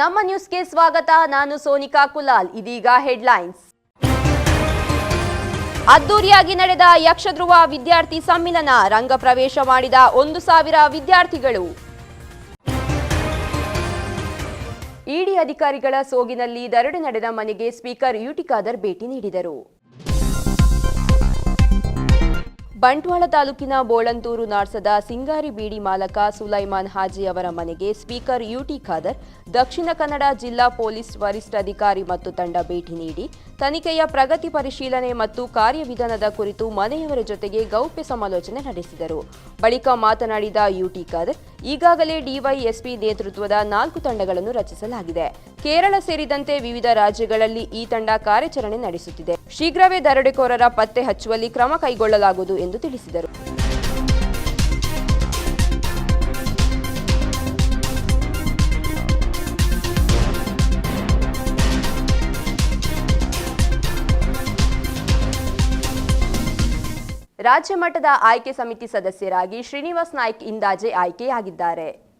ನಮ್ಮ ನ್ಯೂಸ್ಗೆ ಸ್ವಾಗತ. ನಾನು ಸೋನಿಕಾ ಕುಲಾಲ್. ಇದೀಗ ಹೆಡ್ಲೈನ್ಸ್. ಅದ್ದೂರಿಯಾಗಿ ನಡೆದ ಯಕ್ಷಧ್ರುವ ವಿದ್ಯಾರ್ಥಿ ಸಮ್ಮಿಲನ ರಂಗ ಪ್ರವೇಶ ಮಾಡಿದ ಒಂದು ಸಾವಿರ ವಿದ್ಯಾರ್ಥಿಗಳು. ಇಡಿ ಅಧಿಕಾರಿಗಳ ಸೋಗಿನಲ್ಲಿ ದರಡಿ ನಡೆದ ಮನೆಗೆ ಸ್ಪೀಕರ್ ಯುಟಿ ಖಾದರ್ ಭೇಟಿ ನೀಡಿದರು. ಬಂಟ್ವಾಳ ತಾಲೂಕಿನ ಬೋಳಂತೂರು ನಾರ್ಸದ ಸಿಂಗಾರಿ ಬೀಡಿ ಮಾಲಕ ಸುಲೈಮಾನ್ ಹಾಜಿ ಅವರ ಮನೆಗೆ ಸ್ಪೀಕರ್ ಯುಟಿ ಖಾದರ್, ದಕ್ಷಿಣ ಕನ್ನಡ ಜಿಲ್ಲಾ ಪೊಲೀಸ್ ವರಿಷ್ಠಾಧಿಕಾರಿ ಮತ್ತು ತಂಡ ಭೇಟಿ ನೀಡಿ, ತನಿಖೆಯ ಪ್ರಗತಿ ಪರಿಶೀಲನೆ ಮತ್ತು ಕಾರ್ಯವಿಧಾನದ ಕುರಿತು ಮನೆಯವರ ಜೊತೆಗೆ ಗೌಪ್ಯ ಸಮಾಲೋಚನೆ ನಡೆಸಿದರು. ಬಳಿಕ ಮಾತನಾಡಿದ ಯುಟಿ ಖಾದರ್, ಈಗಾಗಲೇ ಡಿವೈಎಸ್ಪಿ ನೇತೃತ್ವದ ನಾಲ್ಕು ತಂಡಗಳನ್ನು ರಚಿಸಲಾಗಿದೆ. ಕೇರಳ ಸೇರಿದಂತೆ ವಿವಿಧ ರಾಜ್ಯಗಳಲ್ಲಿ ಈ ತಂಡ ಕಾರ್ಯಾಚರಣೆ ನಡೆಸುತ್ತಿದೆ. ಶೀಘ್ರವೇ ದರೋಡೆಕೋರರ ಪತ್ತೆ ಹಚ್ಚುವಲ್ಲಿ ಕ್ರಮ ಕೈಗೊಳ್ಳಲಾಗುವುದು ಎಂದು ತಿಳಿಸಿದರು. ರಾಜ್ಯ ಮಟ್ಟದ ಆಯ್ಕೆ ಸಮಿತಿ ಸದಸ್ಯರಾಗಿ ಶ್ರೀನಿವಾಸ್ ನಾಯ್ಕ್ ಇಂದಾಜೆ ಆಯ್ಕೆಯಾಗಿದ್ದಾರೆ.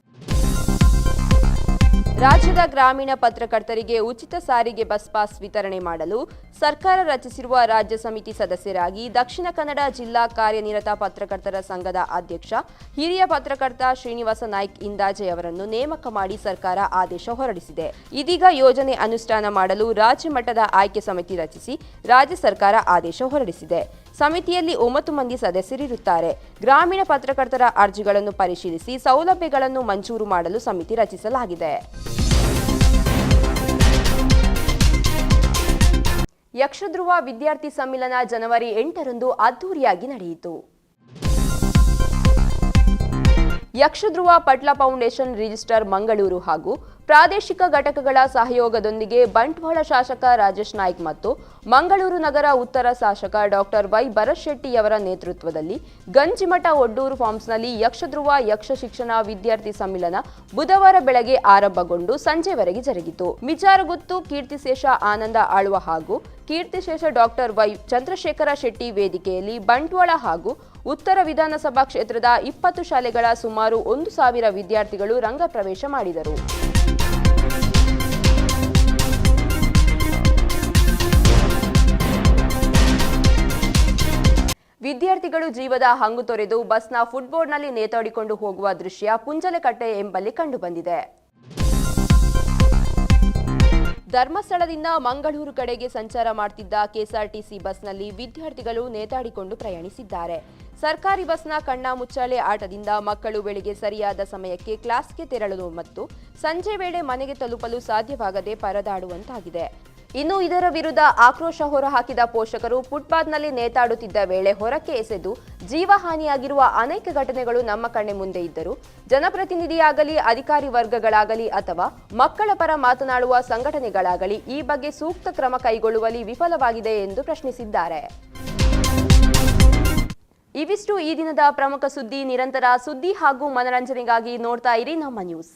ರಾಜ್ಯದ ಗ್ರಾಮೀಣ ಪತ್ರಕರ್ತರಿಗೆ ಉಚಿತ ಸಾರಿಗೆ ಬಸ್ ಪಾಸ್ ವಿತರಣೆ ಮಾಡಲು ಸರ್ಕಾರ ರಚಿಸಿರುವ ರಾಜ್ಯ ಸಮಿತಿ ಸದಸ್ಯರಾಗಿ ದಕ್ಷಿಣ ಕನ್ನಡ ಜಿಲ್ಲಾ ಕಾರ್ಯನಿರತ ಪತ್ರಕರ್ತರ ಸಂಘದ ಅಧ್ಯಕ್ಷ, ಹಿರಿಯ ಪತ್ರಕರ್ತ ಶ್ರೀನಿವಾಸ ನಾಯ್ಕ್ ಇಂದಾಜೆ ಅವರನ್ನು ನೇಮಕ ಮಾಡಿ ಸರ್ಕಾರ ಆದೇಶ ಹೊರಡಿಸಿದೆ. ಇದೀಗ ಯೋಜನೆ ಅನುಷ್ಠಾನ ಮಾಡಲು ರಾಜ್ಯ ಮಟ್ಟದ ಆಯ್ಕೆ ಸಮಿತಿ ರಚಿಸಿ ರಾಜ್ಯ ಸರ್ಕಾರ ಆದೇಶ ಹೊರಡಿಸಿದೆ. ಸಮಿತಿಯಲ್ಲಿ ಒಂಬತ್ತು ಮಂದಿ ಸದಸ್ಯರಿರುತ್ತಾರೆ. ಗ್ರಾಮೀಣ ಪತ್ರಕರ್ತರ ಅರ್ಜಿಗಳನ್ನು ಪರಿಶೀಲಿಸಿ ಸೌಲಭ್ಯಗಳನ್ನು ಮಂಜೂರು ಮಾಡಲು ಸಮಿತಿ ರಚಿಸಲಾಗಿದೆ. ಯಕ್ಷಧ್ರುವ ವಿದ್ಯಾರ್ಥಿ ಸಮ್ಮಿಲನ ಜನವರಿ ಎಂಟರಂದು ಅದ್ದೂರಿಯಾಗಿ ನಡೆಯಿತು. ಯಕ್ಷಧ್ರುವ ಪಟ್ಲ ಫೌಂಡೇಶನ್ ರಿಜಿಸ್ಟರ್ ಮಂಗಳೂರು ಹಾಗೂ ಪ್ರಾದೇಶಿಕ ಘಟಕಗಳ ಸಹಯೋಗದೊಂದಿಗೆ ಬಂಟ್ವಾಳ ಶಾಸಕ ರಾಜೇಶ್ ನಾಯ್ಕ್ ಮತ್ತು ಮಂಗಳೂರು ನಗರ ಉತ್ತರ ಶಾಸಕ ಡಾಕ್ಟರ್ ವೈ ಭರಶೆಟ್ಟಿಯವರ ಶೆಟ್ಟಿಯವರ ನೇತೃತ್ವದಲ್ಲಿ ಗಂಜಿಮಠ ಒಡ್ಡೂರು ಫಾರ್ಮ್ಸ್ನಲ್ಲಿ ಯಕ್ಷಧ್ರುವ ಯಕ್ಷ ಶಿಕ್ಷಣ ವಿದ್ಯಾರ್ಥಿ ಸಮ್ಮಿಲನ ಬುಧವಾರ ಬೆಳಗ್ಗೆ ಆರಂಭಗೊಂಡು ಸಂಜೆವರೆಗೆ ಜರುಗಿತು. ಮಿಚಾರಗುತ್ತು ಕೀರ್ತಿಶೇಷ ಆನಂದ ಆಳ್ವ ಹಾಗೂ ಕೀರ್ತಿಶೇಷ ಡಾಕ್ಟರ್ ವೈ ಚಂದ್ರಶೇಖರ ಶೆಟ್ಟಿ ವೇದಿಕೆಯಲ್ಲಿ ಬಂಟ್ವಾಳ ಹಾಗೂ ಉತ್ತರ ವಿಧಾನಸಭಾ ಕ್ಷೇತ್ರದ ಇಪ್ಪತ್ತು ಶಾಲೆಗಳ ಸುಮಾರು ಒಂದು ಸಾವಿರ ವಿದ್ಯಾರ್ಥಿಗಳು ರಂಗ ಪ್ರವೇಶ ಮಾಡಿದರು. ವಿದ್ಯಾರ್ಥಿಗಳು ಜೀವದ ಹಂಗು ತೊರೆದು ಬಸ್ನ ಫುಟ್ಬೋರ್ಡ್ನಲ್ಲಿ ನೇತಾಡಿಕೊಂಡು ಹೋಗುವ ದೃಶ್ಯ ಪುಂಜಲಕಟ್ಟೆ ಎಂಬಲ್ಲಿ ಕಂಡುಬಂದಿದೆ. ಧರ್ಮಸ್ಥಳದಿಂದ ಮಂಗಳೂರು ಕಡೆಗೆ ಸಂಚಾರ ಮಾಡ್ತಿದ್ದ ಕೆಎಸ್ಆರ್ಟಿಸಿ ಬಸ್ನಲ್ಲಿ ವಿದ್ಯಾರ್ಥಿಗಳು ನೇತಾಡಿಕೊಂಡು ಪ್ರಯಾಣಿಸಿದ್ದಾರೆ. ಸರ್ಕಾರಿ ಬಸ್ನ ಕಣ್ಣ ಮುಚ್ಚಾಲೆ ಆಟದಿಂದ ಮಕ್ಕಳು ಬೆಳಿಗ್ಗೆ ಸರಿಯಾದ ಸಮಯಕ್ಕೆ ಕ್ಲಾಸ್ಗೆ ತೆರಳಲು ಮತ್ತು ಸಂಜೆ ವೇಳೆ ಮನೆಗೆ ತಲುಪಲು ಸಾಧ್ಯವಾಗದೆ ಪರದಾಡುವಂತಾಗಿದೆ. ಇನ್ನು ಇದರ ವಿರುದ್ಧ ಆಕ್ರೋಶ ಹೊರಹಾಕಿದ ಪೋಷಕರು ಫುಟ್ಪಾತ್ನಲ್ಲಿ ನೇತಾಡುತ್ತಿದ್ದ ವೇಳೆ ಹೊರಕ್ಕೆ ಎಸೆದು ಜೀವಹಾನಿಯಾಗಿರುವ ಅನೇಕ ಘಟನೆಗಳು ನಮ್ಮ ಕಣ್ಣೆ ಮುಂದೆ ಇದ್ದರು ಜನಪ್ರತಿನಿಧಿಯಾಗಲಿ, ಅಧಿಕಾರಿ ವರ್ಗಗಳಾಗಲಿ ಅಥವಾ ಮಕ್ಕಳ ಪರ ಮಾತನಾಡುವ ಸಂಘಟನೆಗಳಾಗಲಿ ಈ ಬಗ್ಗೆ ಸೂಕ್ತ ಕ್ರಮ ಕೈಗೊಳ್ಳುವಲ್ಲಿ ವಿಫಲವಾಗಿದೆ ಎಂದು ಪ್ರಶ್ನಿಸಿದ್ದಾರೆ. ಇವಿಷ್ಟು ಈ ದಿನದ ಪ್ರಮುಖ ಸುದ್ದಿ. ನಿರಂತರ ಸುದ್ದಿ ಹಾಗೂ ಮನರಂಜನೆಗಾಗಿ ನೋಡ್ತಾ ಇರಿ ನಮ್ಮ news.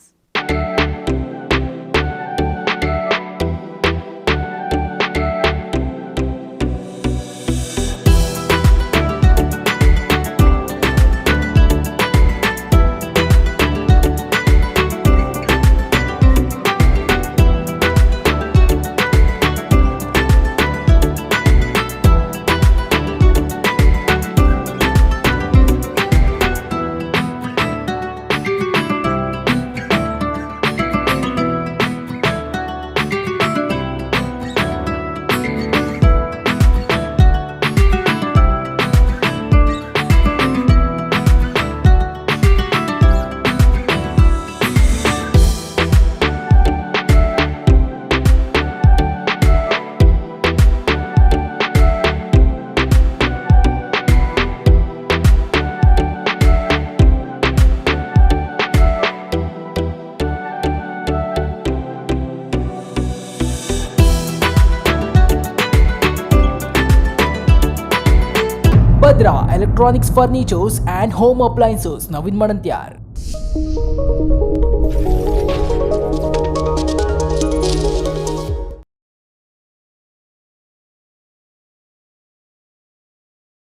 Bhadra electronics furnitures and home appliances Naveen ಮಣಂತ್ಯಾರ್